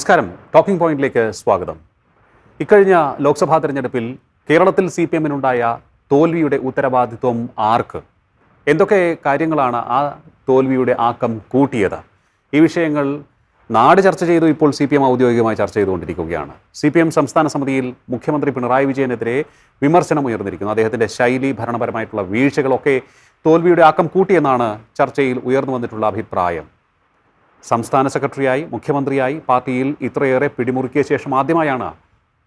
നമസ്കാരം. ടോക്കിംഗ് പോയിന്റിലേക്ക് സ്വാഗതം. ഇക്കഴിഞ്ഞ ലോക്സഭാ തെരഞ്ഞെടുപ്പിൽ കേരളത്തിൽ സി പി എമ്മിനുണ്ടായ തോൽവിയുടെ ഉത്തരവാദിത്വം ആർക്ക്? എന്തൊക്കെ കാര്യങ്ങളാണ് ആ തോൽവിയുടെ ആക്കം കൂട്ടിയത്? ഈ വിഷയങ്ങൾ നാട് ചർച്ച ചെയ്തു ഇപ്പോൾ സി പി എം ഔദ്യോഗികമായി ചർച്ച ചെയ്തുകൊണ്ടിരിക്കുകയാണ്. സി പി എം സംസ്ഥാന സമിതിയിൽ മുഖ്യമന്ത്രി പിണറായി വിജയനെതിരെ വിമർശനം ഉയർന്നിരിക്കുന്നു. അദ്ദേഹത്തിന്റെ ശൈലി ഭരണപരമായിട്ടുള്ള വീഴ്ചകളൊക്കെ തോൽവിയുടെ ആക്കം കൂട്ടിയെന്നാണ് ചർച്ചയിൽ ഉയർന്നു വന്നിട്ടുള്ള അഭിപ്രായം. സംസ്ഥാന സെക്രട്ടറിയായി മുഖ്യമന്ത്രിയായി പാർട്ടിയിൽ ഇത്രയേറെ പിടിമുറുക്കിയ ശേഷം ആദ്യമായാണ്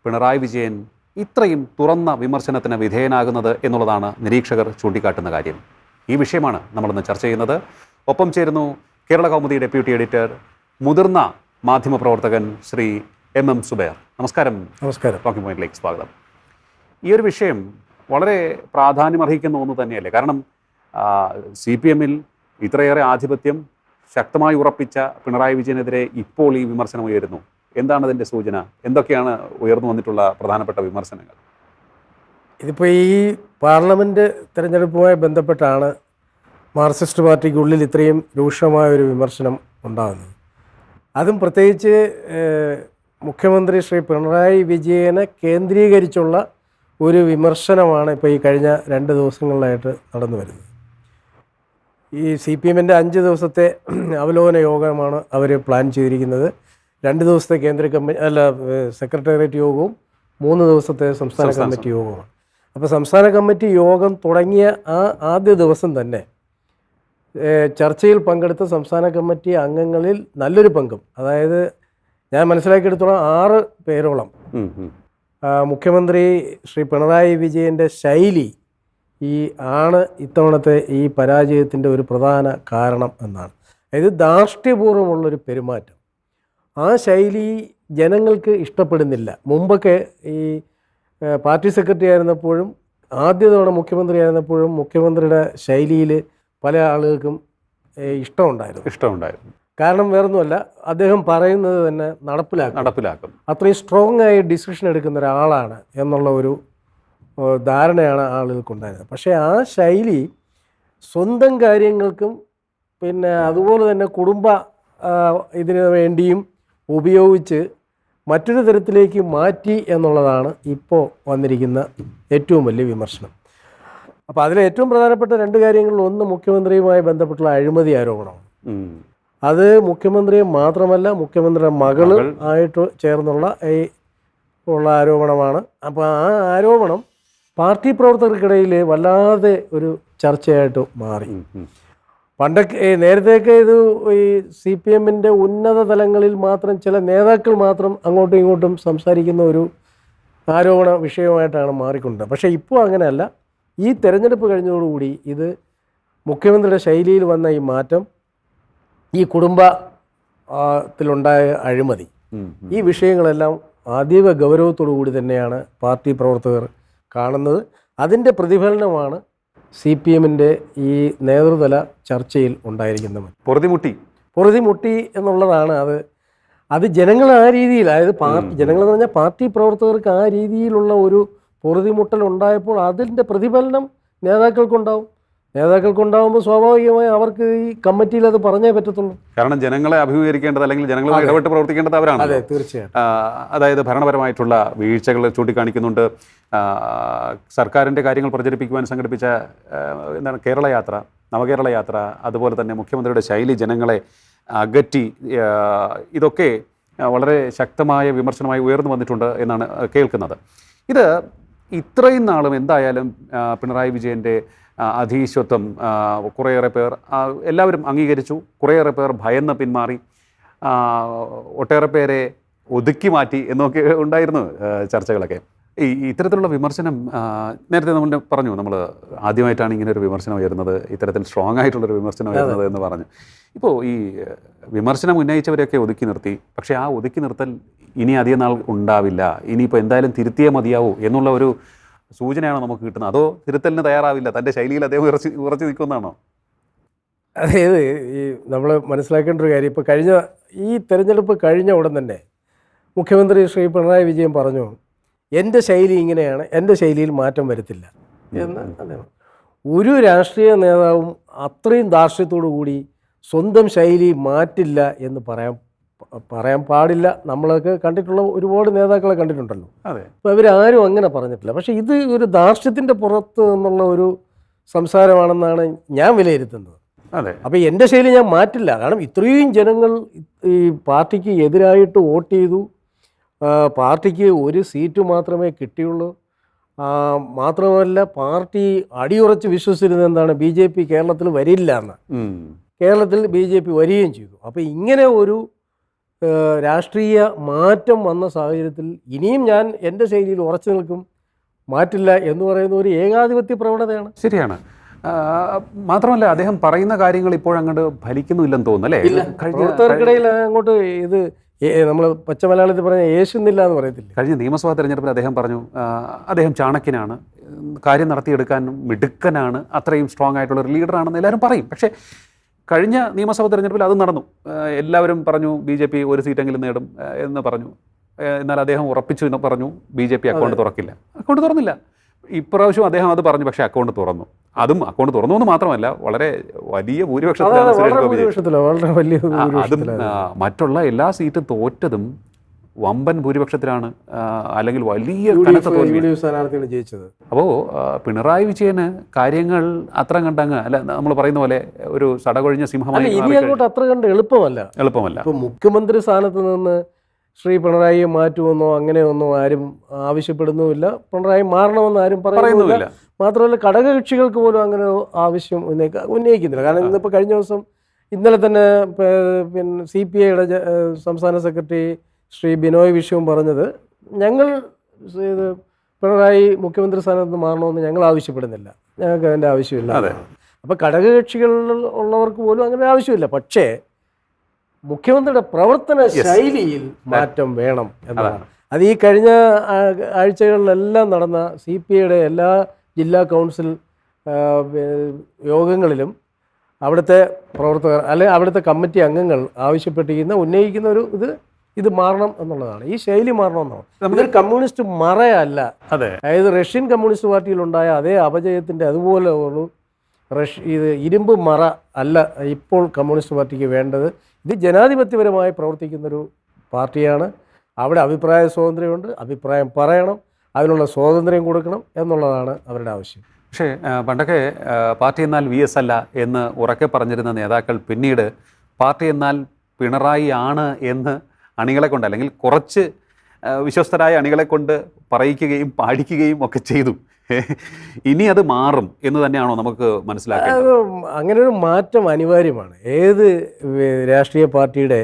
പിണറായി വിജയൻ ഇത്രയും തുറന്ന വിമർശനത്തിന് വിധേയനാകുന്നത് എന്നുള്ളതാണ് നിരീക്ഷകർ ചൂണ്ടിക്കാട്ടുന്ന കാര്യം. ഈ വിഷയമാണ് നമ്മളിന്ന് ചർച്ച ചെയ്യുന്നത്. ഒപ്പം ചേരുന്നു കേരള കൗമുദി ഡെപ്യൂട്ടി എഡിറ്റർ മുതിർന്ന മാധ്യമപ്രവർത്തകൻ ശ്രീ എം എം സുബേർ. നമസ്കാരം. നമസ്കാരം. ടോക്കിംഗ് പോയിന്റിലേക്ക് സ്വാഗതം. ഈ ഒരു വിഷയം വളരെ പ്രാധാന്യമർഹിക്കുന്ന ഒന്ന് തന്നെയല്ലേ? കാരണം സി പി എമ്മിൽ ഇത്രയേറെ ആധിപത്യം ശക്തമായി ഉറപ്പിച്ച പിണറായി വിജയനെതിരെ ഇപ്പോൾ ഈ വിമർശനം ഉയരുന്നു. എന്താണ് അതിന്റെ സൂചന? എന്തൊക്കെയാണ് ഉയർന്നു വന്നിട്ടുള്ള പ്രധാനപ്പെട്ട വിമർശനങ്ങൾ? ഇതിപ്പോൾ ഈ പാർലമെന്റ് തിരഞ്ഞെടുപ്പുമായി ബന്ധപ്പെട്ടാണ് മാർക്സിസ്റ്റ് പാർട്ടിക്കുള്ളിൽ ഇത്രയും രൂക്ഷമായ ഒരു വിമർശനം ഉണ്ടാകുന്നത്. അതും പ്രത്യേകിച്ച് മുഖ്യമന്ത്രി ശ്രീ പിണറായി വിജയനെ കേന്ദ്രീകരിച്ചുള്ള ഒരു വിമർശനമാണ് ഇപ്പോൾ ഈ കഴിഞ്ഞ രണ്ട് ദിവസങ്ങളിലായിട്ട് നടന്നു വരുന്നത്. ഈ സി പി എമ്മിന്റെ അഞ്ച് ദിവസത്തെ അവലോകന യോഗമാണ് അവർ പ്ലാൻ ചെയ്തിരിക്കുന്നത്. രണ്ട് ദിവസത്തെ കേന്ദ്ര കമ്മിറ്റി അല്ല സെക്രട്ടേറിയറ്റ് യോഗവും മൂന്ന് ദിവസത്തെ സംസ്ഥാന കമ്മിറ്റി യോഗവുമാണ്. അപ്പോൾ സംസ്ഥാന കമ്മിറ്റി യോഗം തുടങ്ങിയ ആ ആദ്യ ദിവസം തന്നെ ചർച്ചയിൽ പങ്കെടുത്ത സംസ്ഥാന കമ്മിറ്റി അംഗങ്ങളിൽ നല്ലൊരു പങ്കും അതായത് ഞാൻ മനസ്സിലാക്കിയെടുത്തോളം ആറ് പേരോളം മുഖ്യമന്ത്രി ശ്രീ പിണറായി വിജയന്റെ ശൈലി ഈ ആണ് ഇത്തവണത്തെ ഈ പരാജയത്തിന്റെ ഒരു പ്രധാന കാരണം എന്നാണ്. അതായത് ധാർഷ്ട്യപൂർവമുള്ളൊരു പെരുമാറ്റം. ആ ശൈലി ജനങ്ങൾക്ക് ഇഷ്ടപ്പെടുന്നില്ല. മുമ്പൊക്കെ ഈ പാർട്ടി സെക്രട്ടറി ആയിരുന്നപ്പോഴും ആദ്യ തവണ മുഖ്യമന്ത്രി ആയിരുന്നപ്പോഴും മുഖ്യമന്ത്രിയുടെ ശൈലിയിൽ പല ആളുകൾക്കും ഇഷ്ടമുണ്ടായിരുന്നു. ഇഷ്ടമുണ്ടായിരുന്നു. കാരണം വേറൊന്നുമല്ല അദ്ദേഹം പറയുന്നത് തന്നെ നടപ്പിലാക്കും. നടപ്പിലാക്കും. അത്രയും സ്ട്രോങ് ആയി ഡിസിഷൻ എടുക്കുന്ന ഒരാളാണ് എന്നുള്ള ഒരു ധാരണയാണ് ആളുകൾക്കുണ്ടായിരുന്നത് പക്ഷേ ആ ശൈലി സ്വന്തം കാര്യങ്ങൾക്കും പിന്നെ അതുപോലെ തന്നെ കുടുംബ ഇതിനു വേണ്ടിയും ഉപയോഗിച്ച് മറ്റൊരു തരത്തിലേക്ക് മാറ്റി എന്നുള്ളതാണ് ഇപ്പോൾ വന്നിരിക്കുന്ന ഏറ്റവും വലിയ വിമർശനം. അപ്പോൾ അതിൽ ഏറ്റവും പ്രധാനപ്പെട്ട രണ്ട് കാര്യങ്ങളിൽ ഒന്ന് മുഖ്യമന്ത്രിയുമായി ബന്ധപ്പെട്ടുള്ള അഴിമതി ആരോപണമാണ് അത് മുഖ്യമന്ത്രിയെ മാത്രമല്ല മുഖ്യമന്ത്രിയുടെ മകൾ. ആയിട്ട് ചേർന്നുള്ള ഈ ഉള്ള ആരോപണമാണ്. അപ്പോൾ ആ ആരോപണം പാർട്ടി പ്രവർത്തകർക്കിടയിൽ വല്ലാതെ ഒരു ചർച്ചയായിട്ട് മാറി. പണ്ടൊക്കെ നേരത്തെയൊക്കെ ഇത് ഈ സി പി എമ്മിന്റെ ഉന്നത തലങ്ങളിൽ മാത്രം ചില നേതാക്കൾ മാത്രം അങ്ങോട്ടും ഇങ്ങോട്ടും സംസാരിക്കുന്ന ഒരു ആരോപണ വിഷയമായിട്ടാണ് മാറിക്കൊണ്ടത് പക്ഷേ ഇപ്പോൾ അങ്ങനെയല്ല ഈ തെരഞ്ഞെടുപ്പ് കഴിഞ്ഞതോടുകൂടി ഇത് മുഖ്യമന്ത്രിയുടെ ശൈലിയിൽ വന്ന ഈ മാറ്റം ഈ കുടുംബത്തിലുണ്ടായ അഴിമതി. ഈ വിഷയങ്ങളെല്ലാം അതീവ ഗൗരവത്തോടു കൂടി തന്നെയാണ് പാർട്ടി പ്രവർത്തകർ കാണുന്നത്. അതിന്റെ പ്രതിഫലനമാണ് സി പി എമ്മിന്റെ ഈ നേതൃതല ചർച്ചയിൽ ഉണ്ടായിരിക്കുന്നത്. പൊറുതിമുട്ടി. പൊറുതിമുട്ടി എന്നുള്ളതാണ് അത്. അത് ജനങ്ങൾ ആ രീതിയിൽ അതായത് പാർട്ടി ജനങ്ങൾ എന്ന് പറഞ്ഞാൽ പാർട്ടി പ്രവർത്തകർക്ക് ആ രീതിയിലുള്ള ഒരു പൊറുതിമുട്ടൽ ഉണ്ടായപ്പോൾ അതിന്റെ പ്രതിഫലനം നേതാക്കൾക്കുണ്ടാവും. നേതാക്കൾക്കുണ്ടാവുമ്പോൾ സ്വാഭാവികമായി അവർക്ക് ഈ കമ്മിറ്റിയിൽ അത് പറഞ്ഞേ പറ്റത്തുള്ളൂ. കാരണം ജനങ്ങളെ അഭിമുഖീകരിക്കേണ്ടത് അല്ലെങ്കിൽ ജനങ്ങളുമായി ഇടപെട്ട് പ്രവർത്തിക്കേണ്ടത് അവരാണ് അതെ ആ, അതായത് ഭരണപരമായിട്ടുള്ള വീഴ്ചകൾ ചൂണ്ടിക്കാണിക്കുന്നുണ്ട്. സർക്കാരിന്റെ കാര്യങ്ങൾ പ്രചരിപ്പിക്കുവാൻ സംഘടിപ്പിച്ച എന്താണ് കേരള യാത്ര നവകേരള യാത്ര അതുപോലെ തന്നെ മുഖ്യമന്ത്രിയുടെ ശൈലി ജനങ്ങളെ അകറ്റി ഇതൊക്കെ വളരെ ശക്തമായ വിമർശനമായി ഉയർന്നു വന്നിട്ടുണ്ട് എന്നാണ് കേൾക്കുന്നത്. ഇത് ഇത്രയും നാളും എന്തായാലും പിണറായി വിജയന്റെ അധീശത്വം കുറേയേറെ പേർ എല്ലാവരും അംഗീകരിച്ചു. കുറേയേറെ പേർ ഭയന്ന് പിന്മാറി. ഒട്ടേറെ പേരെ ഒതുക്കി മാറ്റി എന്നൊക്കെ ഉണ്ടായിരുന്നു ചർച്ചകളൊക്കെ. ഈ ഇത്തരത്തിലുള്ള വിമർശനം നേരത്തെ നമ്മൾ പറഞ്ഞു നമ്മൾ ആദ്യമായിട്ടാണ് ഇങ്ങനെ ഒരു വിമർശനം ഉയരുന്നത് ഇത്തരത്തിൽ സ്ട്രോങ് ആയിട്ടുള്ളൊരു വിമർശനം ഉയരുന്നത് എന്ന് പറഞ്ഞു. ഇപ്പോൾ ഈ വിമർശനം ഉന്നയിച്ചവരെയൊക്കെ ഒതുക്കി നിർത്തി. പക്ഷേ ആ ഒതുക്കി നിർത്തൽ ഇനി അധികം നാൾ ഉണ്ടാവില്ല. ഇനിയിപ്പോൾ എന്തായാലും തിരുത്തിയേ മതിയാവൂ എന്നുള്ള ഒരു സൂചനയാണോ നമുക്ക് കിട്ടുന്നത്? അതോ തിരുത്തലിന് തയ്യാറാവില്ല? തന്റെ ശൈലിയിൽ അദ്ദേഹം ഉറച്ച് ഉറച്ചു നിൽക്കുന്നതാണോ അതായത് ഈ നമ്മൾ മനസ്സിലാക്കേണ്ട ഒരു കാര്യം ഇപ്പോൾ കഴിഞ്ഞ ഈ തെരഞ്ഞെടുപ്പ് കഴിഞ്ഞ ഉടൻ തന്നെ മുഖ്യമന്ത്രി ശ്രീ പിണറായി വിജയൻ പറഞ്ഞു എന്റെ ശൈലി ഇങ്ങനെയാണ് എന്റെ ശൈലിയിൽ മാറ്റം വരുത്തില്ല. എന്ന് അദ്ദേഹം ഒരു രാഷ്ട്രീയ നേതാവും അത്രയും ധാർഷ്ട്യത്തോടു കൂടി സ്വന്തം ശൈലി മാറ്റില്ല എന്ന് പറയാൻ പറയാൻ പാടില്ല. നമ്മളൊക്കെ കണ്ടിട്ടുള്ള ഒരുപാട് നേതാക്കളെ കണ്ടിട്ടുണ്ടല്ലോ. അതെ. അപ്പോൾ ഇവരാരും അങ്ങനെ പറഞ്ഞിട്ടില്ല. പക്ഷേ ഇത് ഒരു ധാർഷ്ട്യത്തിന്റെ പുറത്ത് നിന്നുള്ള ഒരു സംസാരമാണെന്നാണ് ഞാൻ വിലയിരുത്തുന്നത്. അതെ. അപ്പോൾ എന്റെ ശൈലി ഞാൻ മാറ്റില്ല. കാരണം ഇത്രയും ജനങ്ങൾ ഈ പാർട്ടിക്ക് എതിരായിട്ട് വോട്ട് ചെയ്തു. പാർട്ടിക്ക് ഒരു സീറ്റ് മാത്രമേ കിട്ടിയുള്ളൂ. മാത്രമല്ല പാർട്ടി അടിയുറച്ച് വിശ്വസിച്ചിരുന്നത് എന്താണ്? ബി ജെ പി കേരളത്തിൽ വരില്ല എന്ന്. കേരളത്തിൽ ബി ജെ പി വരികയും ചെയ്തു. അപ്പോൾ ഇങ്ങനെ ഒരു രാഷ്ട്രീയ മാറ്റം വന്ന സാഹചര്യത്തിൽ ഇനിയും ഞാൻ എന്റെ ശൈലിയിൽ ഉറച്ചു നിൽക്കും. മാറ്റില്ല എന്ന് പറയുന്ന ഒരു ഏകാധിപത്യ പ്രവണതയാണ്. ശരിയാണ്. മാത്രമല്ല അദ്ദേഹം പറയുന്ന കാര്യങ്ങൾ ഇപ്പോഴങ്ങോട്ട് ഫലിക്കുന്നില്ലെന്ന് തോന്നുന്നു അല്ലേ? കഴിഞ്ഞ പ്രവർത്തകർക്കിടയിൽ അങ്ങോട്ട് ഇത് നമ്മൾ പച്ച മലയാളത്തിൽ പറഞ്ഞ യേശുന്നില്ല എന്ന് പറയത്തില്ല? കഴിഞ്ഞ നിയമസഭാ തെരഞ്ഞെടുപ്പിൽ അദ്ദേഹം പറഞ്ഞു അദ്ദേഹം ചാണക്യനാണ്. കാര്യം നടത്തിയെടുക്കാൻ മിടുക്കനാണ്. അത്രയും സ്ട്രോങ് ആയിട്ടുള്ള ഒരു ലീഡറാണെന്ന് എല്ലാവരും പറയും. പക്ഷേ കഴിഞ്ഞ നിയമസഭാ തെരഞ്ഞെടുപ്പിൽ അത് നടന്നു. എല്ലാവരും പറഞ്ഞു ബി ജെ പി ഒരു സീറ്റെങ്കിലും നേടും എന്ന് പറഞ്ഞു. എന്നാൽ അദ്ദേഹം ഉറപ്പിച്ചു എന്ന് പറഞ്ഞു ബി ജെ പി അക്കൗണ്ട് തുറക്കില്ല. അക്കൗണ്ട് തുറന്നില്ല. ഇപ്രാവശ്യം അദ്ദേഹം അത് പറഞ്ഞു പക്ഷേ അക്കൗണ്ട് തുറന്നു. അതും അക്കൗണ്ട് തുറന്നു എന്ന് മാത്രമല്ല വളരെ വലിയ ഭൂരിപക്ഷത്തിലാണ് അതും മറ്റുള്ള എല്ലാ സീറ്റും തോറ്റതും വമ്പൻ ഭൂരിപക്ഷത്തിലാണ് അല്ലെങ്കിൽ വലിയ കനത്ത സ്ഥാനാർത്ഥികൾ ജയിച്ചത്. അപ്പോൾ പിണറായി വിജയന് കാര്യങ്ങൾ അത്ര കണ്ടങ്ങ് അല്ല നമ്മൾ പറയുന്ന പോലെ ഒരു സടകൊഴിഞ്ഞ സിംഹമായി ഇനി അങ്ങോട്ട് അത്ര കണ്ട് എളുപ്പമല്ല. എളുപ്പമല്ല. ഇപ്പൊ മുഖ്യമന്ത്രി സ്ഥാനത്ത് നിന്ന് ശ്രീ പിണറായിയെ മാറ്റുമെന്നോ അങ്ങനെയൊന്നോ ആരും ആവശ്യപ്പെടുന്നുമില്ല. പിണറായി മാറണമെന്ന് ആരും പറയുന്നുമില്ല. മാത്രമല്ല ഘടകകക്ഷികൾക്ക് പോലും അങ്ങനെ ആവശ്യം ഉന്നയിക്ക ഉന്നയിക്കുന്നില്ല. കാരണം ഇന്നിപ്പോൾ കഴിഞ്ഞ ദിവസം ഇന്നലെ തന്നെ പിന്നെ സി പി ഐയുടെ സംസ്ഥാന സെക്രട്ടറി ശ്രീ ബിനോയ് വിഷയവും പറഞ്ഞത് ഞങ്ങൾ ഇത് പിണറായി മുഖ്യമന്ത്രി സ്ഥാനത്ത് നിന്ന് മാറണമെന്ന് ഞങ്ങൾ ആവശ്യപ്പെടുന്നില്ല. ഞങ്ങൾക്ക് അതിന്റെ ആവശ്യമില്ല. അതെ. അപ്പോൾ ഘടകകക്ഷികളിൽ ഉള്ളവർക്ക് പോലും അങ്ങനെ ആവശ്യമില്ല. പക്ഷേ മുഖ്യമന്ത്രിയുടെ പ്രവർത്തന ശൈലിയിൽ മാറ്റം വേണം എന്നതാണ്. അത് ഈ കഴിഞ്ഞ ആഴ്ചകളിലെല്ലാം നടന്ന സി പി ഐയുടെ എല്ലാ ജില്ലാ കൗൺസിൽ യോഗങ്ങളിലും അവിടുത്തെ പ്രവർത്തകർ അല്ലെ അവിടുത്തെ കമ്മിറ്റി അംഗങ്ങൾ ആവശ്യപ്പെട്ടിരിക്കുന്ന ഉന്നയിക്കുന്ന ഒരു ഇത് ഇത് മാറണം എന്നുള്ളതാണ്. ഈ ശൈലി മാറണം എന്നാണ് ഇതൊരു കമ്മ്യൂണിസ്റ്റ് മറയല്ല. അതെ. അതായത് റഷ്യൻ കമ്മ്യൂണിസ്റ്റ് പാർട്ടിയിൽ ഉണ്ടായ അതേ അപജയത്തിന്റെ അതുപോലെ ഒരു റഷ് ഇത് ഇരുമ്പ് മറ അല്ല ഇപ്പോൾ കമ്മ്യൂണിസ്റ്റ് പാർട്ടിക്ക് വേണ്ടത്. ഇത് ജനാധിപത്യപരമായി പ്രവർത്തിക്കുന്നൊരു പാർട്ടിയാണ്. അവിടെ അഭിപ്രായ സ്വാതന്ത്ര്യമുണ്ട്. അഭിപ്രായം പറയണം. അതിനുള്ള സ്വാതന്ത്ര്യം കൊടുക്കണം എന്നുള്ളതാണ് അവരുടെ ആവശ്യം. പക്ഷേ പണ്ടൊക്കെ പാർട്ടി എന്നാൽ വി എസ് അല്ല എന്ന് ഉറക്കെ പറഞ്ഞിരുന്ന നേതാക്കൾ പിന്നീട് പാർട്ടി എന്നാൽ പിണറായി ആണ് എന്ന് അണികളെ കൊണ്ട് അല്ലെങ്കിൽ കുറച്ച് വിശ്വസ്തരായ അണികളെ കൊണ്ട് പറയിക്കുകയും പാടിക്കുകയും ഒക്കെ ചെയ്തു. ഇനി അത് മാറും എന്ന് തന്നെയാണോ നമുക്ക് മനസ്സിലാക്കേണ്ടത്? അത് അങ്ങനെ ഒരു മാറ്റം അനിവാര്യമാണ്. ഏത് രാഷ്ട്രീയ പാർട്ടിയുടെ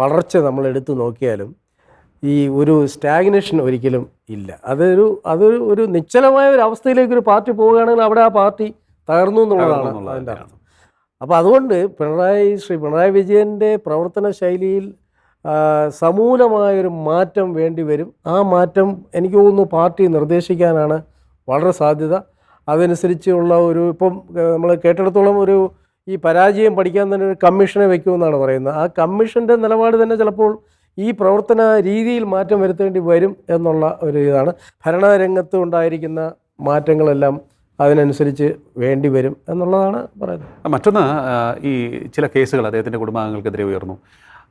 വളർച്ച നമ്മൾ എടുത്തു നോക്കിയാലും ഈ ഒരു സ്റ്റാഗ്നേഷൻ ഒരിക്കലും ഇല്ല. അതൊരു അതൊരു ഒരു നിശ്ചലമായ ഒരു അവസ്ഥയിലേക്ക് ഒരു പാർട്ടി പോവുകയാണെങ്കിൽ അവിടെ ആ പാർട്ടി തകർന്നു എന്നുള്ളതാണ് അതിന്റെ അർത്ഥം. അപ്പോൾ അതുകൊണ്ട് പിണറായി ശ്രീ പിണറായി വിജയന്റെ പ്രവർത്തന ശൈലിയിൽ സമൂലമായൊരു മാറ്റം വേണ്ടി വരും. ആ മാറ്റം എനിക്ക് തോന്നുന്നു പാർട്ടി നിർദ്ദേശിക്കാനാണ് വളരെ സാധ്യത. അതനുസരിച്ചുള്ള ഒരു ഇപ്പം നമ്മൾ കേട്ടിടത്തോളം ഒരു ഈ പരാജയം പഠിക്കാൻ തന്നെ ഒരു കമ്മീഷനെ വെക്കുമെന്നാണ് പറയുന്നത്. ആ കമ്മീഷന്റെ നിലപാട് തന്നെ ചിലപ്പോൾ ഈ പ്രവർത്തന രീതിയിൽ മാറ്റം വരുത്തേണ്ടി വരും എന്നുള്ള ഒരു ഇതാണ്. ഭരണരംഗത്ത് ഉണ്ടായിരിക്കുന്ന മാറ്റങ്ങളെല്ലാം അതിനനുസരിച്ച് വേണ്ടി വരും എന്നുള്ളതാണ് പറയുന്നത്. മറ്റൊന്ന് ഈ ചില കേസുകൾ അദ്ദേഹത്തിന്റെ കുടുംബാംഗങ്ങൾക്കെതിരെ ഉയർന്നു.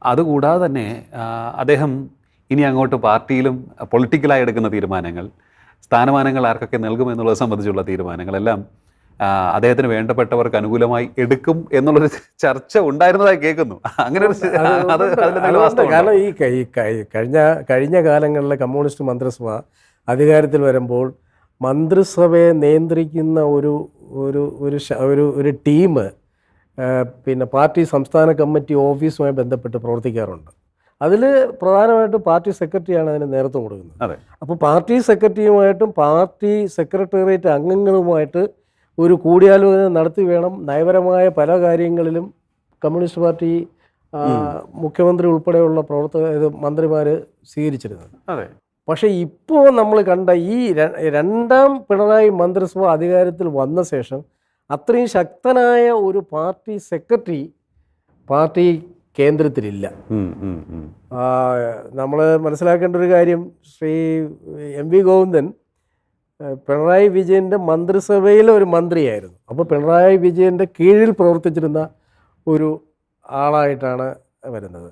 അതുകൂടാതെ തന്നെ അദ്ദേഹം ഇനി അങ്ങോട്ട് പാർട്ടിയിലും പൊളിറ്റിക്കലായി എടുക്കുന്ന തീരുമാനങ്ങൾ സ്ഥാനമാനങ്ങൾ ആർക്കൊക്കെ നൽകും എന്നുള്ളത് സംബന്ധിച്ചുള്ള തീരുമാനങ്ങളെല്ലാം അദ്ദേഹത്തിന് വേണ്ടപ്പെട്ടവർക്ക് അനുകൂലമായി എടുക്കും എന്നുള്ളൊരു ചർച്ച ഉണ്ടായിരുന്നതായി കേൾക്കുന്നു അങ്ങനെ ഒരു? കാരണം ഈ കഴിഞ്ഞ കഴിഞ്ഞ കാലങ്ങളിലെ കമ്മ്യൂണിസ്റ്റ് മന്ത്രിസഭ അധികാരത്തിൽ വരുമ്പോൾ മന്ത്രിസഭയെ നിയന്ത്രിക്കുന്ന ഒരു ഒരു ഒരു ഒരു ടീം പിന്നെ പാർട്ടി സംസ്ഥാന കമ്മിറ്റി ഓഫീസുമായി ബന്ധപ്പെട്ട് പ്രവർത്തിക്കാറുണ്ട്. അതിൽ പ്രധാനമായിട്ടും പാർട്ടി സെക്രട്ടറിയാണ് അതിന് നേതൃത്വം കൊടുക്കുന്നത്. അതെ. അപ്പോൾ പാർട്ടി സെക്രട്ടറിയുമായിട്ടും പാർട്ടി സെക്രട്ടേറിയറ്റ് അംഗങ്ങളുമായിട്ട് ഒരു കൂടിയാലോചന നടത്തി വേണം. നയപരമായ പല കാര്യങ്ങളിലും കമ്മ്യൂണിസ്റ്റ് പാർട്ടി മുഖ്യമന്ത്രി ഉൾപ്പെടെയുള്ള പ്രവർത്തക ഇത് മന്ത്രിമാർ സ്വീകരിച്ചിരുന്നത്. അതെ. പക്ഷേ ഇപ്പോൾ നമ്മൾ കണ്ട ഈ രണ്ടാം പിണറായി മന്ത്രിസഭ അധികാരത്തിൽ വന്ന ശേഷം അത്രയും ശക്തനായ ഒരു പാർട്ടി സെക്രട്ടറി പാർട്ടി കേന്ദ്രത്തിലില്ല. നമ്മൾ മനസ്സിലാക്കേണ്ട ഒരു കാര്യം ശ്രീ എം വി ഗോവിന്ദൻ പിണറായി വിജയന്റെ മന്ത്രിസഭയിലെ ഒരു മന്ത്രിയായിരുന്നു. അപ്പോൾ പിണറായി വിജയന്റെ കീഴിൽ പ്രവർത്തിച്ചിരുന്ന ഒരു ആളായിട്ടാണ് വരുന്നത്.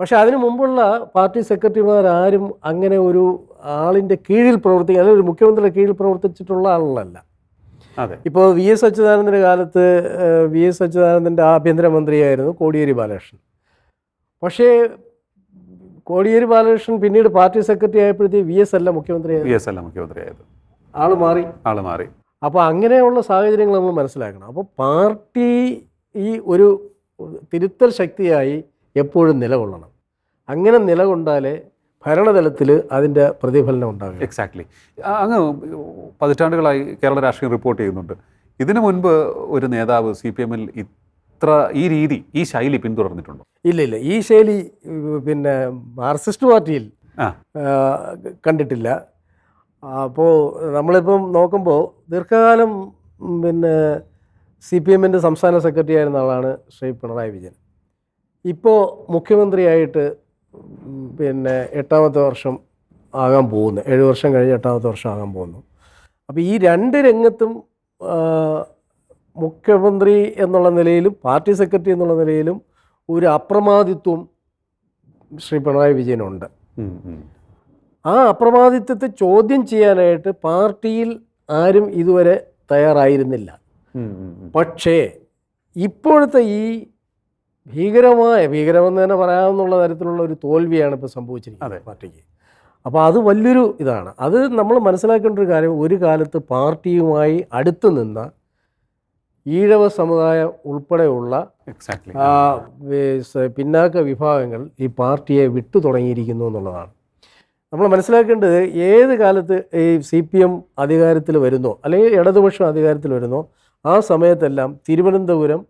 പക്ഷെ അതിനു മുമ്പുള്ള പാർട്ടി സെക്രട്ടറിമാർ ആരും അങ്ങനെ ഒരു ആളിന്റെ കീഴിൽ പ്രവർത്തിക്കുക അല്ലെങ്കിൽ ഒരു മുഖ്യമന്ത്രിയുടെ കീഴിൽ പ്രവർത്തിച്ചിട്ടുള്ള ആളുകളല്ല അതെ ഇപ്പോൾ വി എസ് അച്യുതാനന്ദന്റെ കാലത്ത് വി എസ് അച്യുതാനന്ദന്റെ ആഭ്യന്തരമന്ത്രിയായിരുന്നു കോടിയേരി ബാലകൃഷ്ണൻ. പക്ഷേ കോടിയേരി ബാലകൃഷ്ണൻ പിന്നീട് പാർട്ടി സെക്രട്ടറി ആയപ്പോഴത്തേക്ക് വി എസ് അല്ല മുഖ്യമന്ത്രി വി എസ് അല്ല മുഖ്യമന്ത്രിയായത്. ആൾ മാറി. ആൾ മാറി. അപ്പോൾ അങ്ങനെയുള്ള സാഹചര്യങ്ങൾ നമ്മൾ മനസ്സിലാക്കണം. അപ്പോൾ പാർട്ടി ഈ ഒരു തിരുത്തൽ ശക്തിയായി എപ്പോഴും നിലകൊള്ളണം. അങ്ങനെ നിലകൊണ്ടാലേ ഭരണതലത്തിൽ അതിന്റെ പ്രതിഫലനം ഉണ്ടാകും എക്സാക്ട്ലി അങ്ങ് പതിറ്റാണ്ടുകളായി കേരള രാഷ്ട്രീയം റിപ്പോർട്ട് ചെയ്യുന്നുണ്ട്. ഇതിനു മുൻപ് ഒരു നേതാവ് സി പി എമ്മിൽ ഇത്ര ഈ രീതി ഈ ശൈലി പിന്തുടർന്നിട്ടുണ്ടോ? ഇല്ല ഇല്ല ഈ ശൈലി പിന്നെ മാർക്സിസ്റ്റ് പാർട്ടിയിൽ കണ്ടിട്ടില്ല. അപ്പോൾ നമ്മളിപ്പം നോക്കുമ്പോൾ ദീർഘകാലം പിന്നെ സി പി എമ്മിന്റെ സംസ്ഥാന സെക്രട്ടറി ആയിരുന്ന ആളാണ് ശ്രീ പിണറായി വിജയൻ. ഇപ്പോൾ മുഖ്യമന്ത്രിയായിട്ട് പിന്നെ എട്ടാമത്തെ വർഷം ആകാൻ പോകുന്നു ഏഴ് വർഷം കഴിഞ്ഞ് എട്ടാമത്തെ വർഷം ആകാൻ പോകുന്നു അപ്പോൾ ഈ രണ്ട് രംഗത്തും മുഖ്യമന്ത്രി എന്നുള്ള നിലയിലും പാർട്ടി സെക്രട്ടറി എന്നുള്ള നിലയിലും ഒരു അപ്രമാദിത്വം ശ്രീ പിണറായി വിജയനുണ്ട്. ആ അപ്രമാദിത്വത്തെ ചോദ്യം ചെയ്യാനായിട്ട് പാർട്ടിയിൽ ആരും ഇതുവരെ തയ്യാറായിരുന്നില്ല. പക്ഷേ ഇപ്പോഴത്തെ ഈ ഭീകരമായ ഭീകരമെന്ന് തന്നെ പറയാമെന്നുള്ള തരത്തിലുള്ള ഒരു തോൽവിയാണ് ഇപ്പോൾ അതെ. സംഭവിച്ചിരിക്കുന്നത് പാർട്ടിക്ക്. അപ്പോൾ അത് വലിയൊരു ഇതാണ്. അത് നമ്മൾ മനസ്സിലാക്കേണ്ട ഒരു കാര്യം ഒരു കാലത്ത് പാർട്ടിയുമായി അടുത്ത് നിന്ന ഈഴവ സമുദായം ഉൾപ്പെടെയുള്ള പിന്നാക്ക വിഭാഗങ്ങൾ ഈ പാർട്ടിയെ വിട്ടു തുടങ്ങിയിരിക്കുന്നു എന്നുള്ളതാണ്. നമ്മൾ മനസ്സിലാക്കേണ്ടത് ഏത് കാലത്ത് ഈ സി പി എം അധികാരത്തിൽ വരുന്നോ അല്ലെങ്കിൽ ഇടതുപക്ഷം അധികാരത്തിൽ വരുന്നോ ആ സമയത്തെല്ലാം തിരുവനന്തപുരം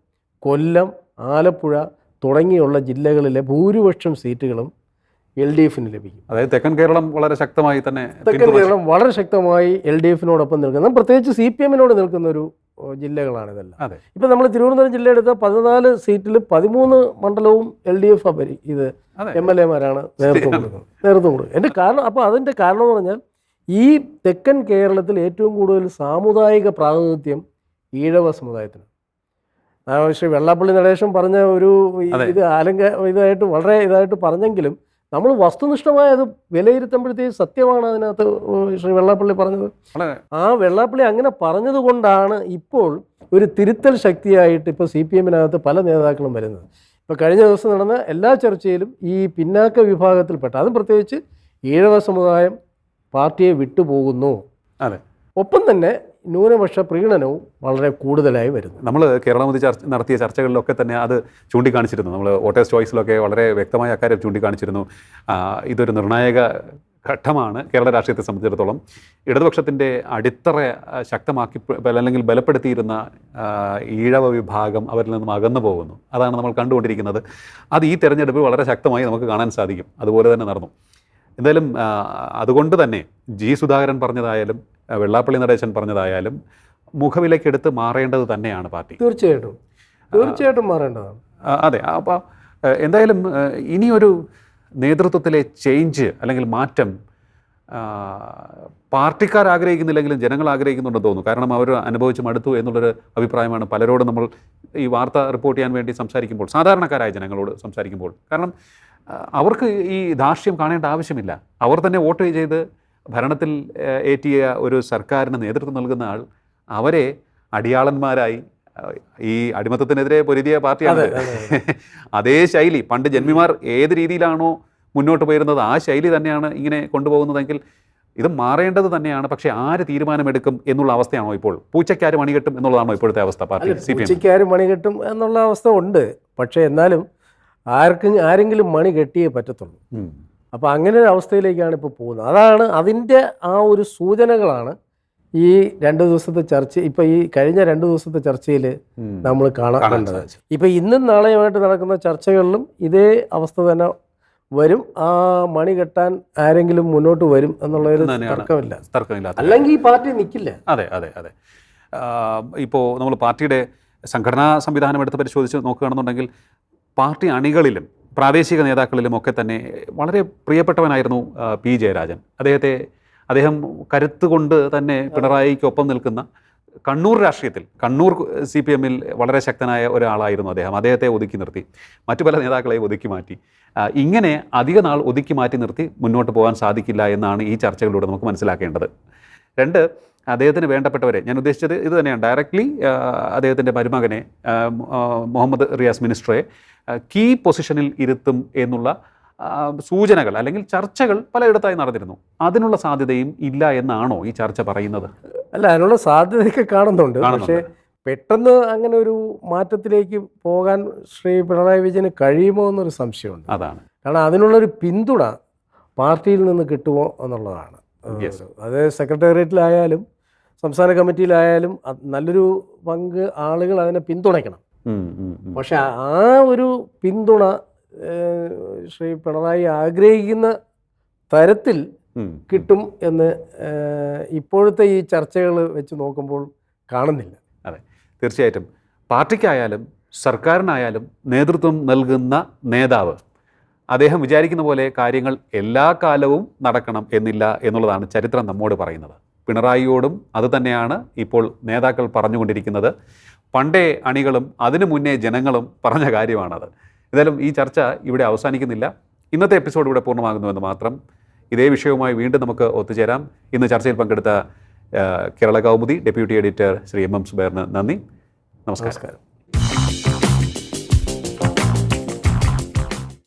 കൊല്ലം ആലപ്പുഴ തുടങ്ങിയുള്ള ജില്ലകളിലെ ഭൂരിപക്ഷം സീറ്റുകളും എൽ ഡി എഫിന് ലഭിക്കും. അതായത് തെക്കൻ കേരളം വളരെ ശക്തമായി തന്നെ തെക്കൻ കേരളം വളരെ ശക്തമായി എൽ ഡി എഫിനോടൊപ്പം നിൽക്കുന്ന പ്രത്യേകിച്ച് സി പി എമ്മിനോട് നിൽക്കുന്ന ഒരു ജില്ലകളാണ് ഇതെല്ലാം ഇപ്പൊ നമ്മൾ തിരുവനന്തപുരം ജില്ല എടുത്ത പതിനാല് സീറ്റിൽ പതിമൂന്ന് മണ്ഡലവും എൽ ഡി എഫ് ഇത് എം എൽ എമാരാണ് നേതൃത്വം കൊടുക്കുന്നത്. നേതൃത്വം കൊടുക്കുന്നത്. എന്റെ കാരണം അപ്പോൾ അതിന്റെ കാരണം എന്ന് പറഞ്ഞാൽ ഈ തെക്കൻ കേരളത്തിൽ ഏറ്റവും കൂടുതൽ സാമുദായിക പ്രാതിനിധ്യം ഈഴവ സമുദായത്തിന് ശ്രീ വെള്ളാപ്പള്ളി നടേശൻ പറഞ്ഞ ഒരു. ഇത് ആലങ്ക ഇതായിട്ട് വളരെ ഇതായിട്ട് പറഞ്ഞെങ്കിലും നമ്മൾ വസ്തുനിഷ്ഠമായ അത് വിലയിരുത്തുമ്പോഴത്തേക്ക് സത്യമാണ് അതിനകത്ത് ശ്രീ വെള്ളാപ്പള്ളി പറഞ്ഞത്. ആ വെള്ളാപ്പള്ളി അങ്ങനെ പറഞ്ഞതുകൊണ്ടാണ് ഇപ്പോൾ ഒരു തിരുത്തൽ ശക്തിയായിട്ട് ഇപ്പോൾ സി പി എമ്മിനകത്ത് പല നേതാക്കളും വരുന്നത്. ഇപ്പോൾ കഴിഞ്ഞ ദിവസം നടന്ന എല്ലാ ചർച്ചയിലും ഈ പിന്നാക്ക വിഭാഗത്തിൽപ്പെട്ട അതും പ്രത്യേകിച്ച് ഈഴവ സമുദായം പാർട്ടിയെ വിട്ടുപോകുന്നു. അതെ. ഒപ്പം തന്നെ ന്യൂനപക്ഷ പ്രീണനവും വളരെ കൂടുതലായി വരുന്നു. നമ്മൾ കേരളമതി ചർച്ച നടത്തിയ ചർച്ചകളിലൊക്കെ തന്നെ അത് ചൂണ്ടിക്കാണിച്ചിരുന്നു. നമ്മൾ വോട്ടേഴ്സ് ചോയ്സിലൊക്കെ വളരെ വ്യക്തമായ അക്കാര്യം ചൂണ്ടിക്കാണിച്ചിരുന്നു. ഇതൊരു നിർണായക ഘട്ടമാണ് കേരള രാഷ്ട്രീയത്തെ സംബന്ധിച്ചിടത്തോളം. ഇടതുപക്ഷത്തിന്റെ അടിത്തറ ശക്തമാക്കി അല്ലെങ്കിൽ ബലപ്പെടുത്തിയിരുന്ന ഈഴവ വിഭാഗം അവരിൽ നിന്നും അകന്നു പോകുന്നു. അതാണ് നമ്മൾ കണ്ടുകൊണ്ടിരിക്കുന്നത്. അത് ഈ തെരഞ്ഞെടുപ്പ് വളരെ ശക്തമായി നമുക്ക് കാണാൻ സാധിക്കും. അതുപോലെ തന്നെ നടന്നു. എന്തായാലും അതുകൊണ്ട് തന്നെ ജി സുധാകരൻ പറഞ്ഞതായാലും വെള്ളാപ്പള്ളി നടേശൻ പറഞ്ഞതായാലും മുഖവിലക്കെടുത്ത് മാറേണ്ടത് തന്നെയാണ് പാർട്ടി. തീർച്ചയായിട്ടും. തീർച്ചയായിട്ടും മാറേണ്ടതാണ്. അതെ അപ്പോൾ എന്തായാലും ഇനിയൊരു നേതൃത്വത്തിലെ ചേഞ്ച് അല്ലെങ്കിൽ മാറ്റം പാർട്ടിക്കാർ ആഗ്രഹിക്കുന്നില്ലെങ്കിലും ജനങ്ങൾ ആഗ്രഹിക്കുന്നുണ്ടെന്ന് തോന്നുന്നു. കാരണം അവർ അനുഭവിച്ച് മടുത്തു എന്നുള്ളൊരു അഭിപ്രായമാണ് പലരോടും നമ്മൾ ഈ വാർത്ത റിപ്പോർട്ട് ചെയ്യാൻ വേണ്ടി സംസാരിക്കുമ്പോൾ സാധാരണക്കാരായ ജനങ്ങളോട് സംസാരിക്കുമ്പോൾ. കാരണം അവർക്ക് ഈ ദാർഷ്യം കാണേണ്ട ആവശ്യമില്ല. അവർ തന്നെ വോട്ട് ചെയ്ത് ഭരണത്തിൽ ഏറ്റിയ ഒരു സർക്കാരിന് നേതൃത്വം നൽകുന്ന ആൾ അവരെ അടിയാളന്മാരായി ഈ അടിമത്തത്തിനെതിരെ പൊരുതിയ പാർട്ടിയാണ്. അതേ ശൈലി പണ്ട് ജന്മിമാർ ഏത് രീതിയിലാണോ മുന്നോട്ട് പോയിരുന്നത് ആ ശൈലി തന്നെയാണ് ഇങ്ങനെ കൊണ്ടുപോകുന്നതെങ്കിൽ ഇത് മാറേണ്ടത് തന്നെയാണ്. പക്ഷെ ആര് തീരുമാനമെടുക്കും എന്നുള്ള അവസ്ഥയാണോ ഇപ്പോൾ? പൂച്ചയ്ക്കാര് മണികെട്ടും എന്നുള്ളതാണോ ഇപ്പോഴത്തെ അവസ്ഥ പാർട്ടി? പൂച്ചക്കാരും സി പി എം. പൂച്ചയ്ക്കാരും മണി കെട്ടും എന്നുള്ള അവസ്ഥ ഉണ്ട്. പക്ഷേ എന്നാലും ആർക്കും ആരെങ്കിലും മണി കെട്ടിയേ പറ്റത്തുള്ളൂ. അപ്പോൾ അങ്ങനെ ഒരു അവസ്ഥയിലേക്കാണ് ഇപ്പോൾ പോകുന്നത്. അതാണ് അതിന്റെ ആ ഒരു സൂചനകളാണ് ഈ രണ്ട് ദിവസത്തെ ചർച്ച ഇപ്പം ഈ കഴിഞ്ഞ രണ്ട് ദിവസത്തെ ചർച്ചയിൽ നമ്മൾ കാണാൻ കണ്ടത് ഇപ്പം ഇന്നും നാളെയുമായിട്ട് നടക്കുന്ന ചർച്ചകളിലും ഇതേ അവസ്ഥ തന്നെ വരും. ആ മണി കെട്ടാൻ ആരെങ്കിലും മുന്നോട്ട് വരും എന്നുള്ളൊരു തർക്കമില്ല. തർക്കമില്ല അല്ലെങ്കിൽ ഈ പാർട്ടി നിൽക്കില്ല അതെ അതെ അതെ. ഇപ്പോൾ നമ്മൾ പാർട്ടിയുടെ സംഘടനാ സംവിധാനം എടുത്ത് പരിശോധിച്ച് നോക്കുകയാണെന്നുണ്ടെങ്കിൽ പാർട്ടി അണികളിലും പ്രാദേശിക നേതാക്കളിലും ഒക്കെ തന്നെ വളരെ പ്രിയപ്പെട്ടവനായിരുന്നു പി. ജയരാജൻ. അദ്ദേഹത്തെ അദ്ദേഹം കരുത്ത് കൊണ്ട് തന്നെ പിണറായിക്കൊപ്പം നിൽക്കുന്ന കണ്ണൂർ രാഷ്ട്രീയത്തിൽ കണ്ണൂർ സി പി എമ്മിൽ വളരെ ശക്തനായ ഒരാളായിരുന്നു അദ്ദേഹം. അദ്ദേഹത്തെ ഒതുക്കി നിർത്തി മറ്റു പല നേതാക്കളെയും ഒതുക്കി മാറ്റി. ഇങ്ങനെ അധിക നാൾ ഒതുക്കി മാറ്റി നിർത്തി മുന്നോട്ട് പോകാൻ സാധിക്കില്ല എന്നാണ് ഈ ചർച്ചകളിലൂടെ നമുക്ക് മനസ്സിലാക്കേണ്ടത്. രണ്ട് അദ്ദേഹത്തിന് വേണ്ടപ്പെട്ടവരെ. ഞാൻ ഉദ്ദേശിച്ചത് ഇത് തന്നെയാണ്. ഡയറക്ട്ലി അദ്ദേഹത്തിന്റെ മരുമകനെ മുഹമ്മദ് റിയാസ് മിനിസ്റ്ററെ കീ പൊസിഷനിൽ ഇരുത്തും എന്നുള്ള സൂചനകൾ അല്ലെങ്കിൽ ചർച്ചകൾ പലയിടത്തായി നടന്നിരുന്നു. അതിനുള്ള സാധ്യതയും ഇല്ല എന്നാണോ ഈ ചർച്ച പറയുന്നത്? അല്ല അതിനുള്ള സാധ്യതയൊക്കെ കാണുന്നുണ്ട്. പക്ഷേ പെട്ടെന്ന് അങ്ങനെ ഒരു മാറ്റത്തിലേക്ക് പോകാൻ ശ്രീ പിണറായി വിജയന് കഴിയുമോ എന്നൊരു സംശയമുണ്ട്. അതാണ്. കാരണം അതിനുള്ളൊരു പിന്തുണ പാർട്ടിയിൽ നിന്ന് കിട്ടുമോ എന്നുള്ളതാണ്. അത് സെക്രട്ടേറിയറ്റിലായാലും സംസ്ഥാന കമ്മിറ്റിയിലായാലും നല്ലൊരു പങ്ക് ആളുകൾ അതിനെ പിന്തുണയ്ക്കണം. പക്ഷെ ആ ഒരു പിന്തുണ ശ്രീ പിണറായി ആഗ്രഹിക്കുന്ന തരത്തിൽ കിട്ടും എന്ന് ഇപ്പോഴത്തെ ഈ ചർച്ചകൾ വെച്ച് നോക്കുമ്പോൾ കാണുന്നില്ല. അതെ തീർച്ചയായിട്ടും. പാർട്ടിക്കായാലും സർക്കാരിനായാലും നേതൃത്വം നൽകുന്ന നേതാവ് അദ്ദേഹം വിചാരിക്കുന്ന പോലെ കാര്യങ്ങൾ എല്ലാ കാലവും നടക്കണം എന്നില്ല എന്നുള്ളതാണ് ചരിത്രം നമ്മോട് പറയുന്നത്. പിണറായിയോടും അതുതന്നെയാണ് ഇപ്പോൾ നേതാക്കൾ പറഞ്ഞുകൊണ്ടിരിക്കുന്നത്. പണ്ടേ അണികളും അതിനു മുന്നേ ജനങ്ങളും പറഞ്ഞ കാര്യമാണത്. എന്തായാലും ഈ ചർച്ച ഇവിടെ അവസാനിക്കുന്നില്ല. ഇന്നത്തെ എപ്പിസോഡ് ഇവിടെ പൂർണമാകുന്നുവെന്ന് മാത്രം. ഇതേ വിഷയവുമായി വീണ്ടും നമുക്ക് ഒത്തുചേരാം. ഇന്ന് ചർച്ചയിൽ പങ്കെടുത്ത Kerala Kaumudi deputy editor Shri M M സുബേറിന് നന്ദി. നമസ്കാരം.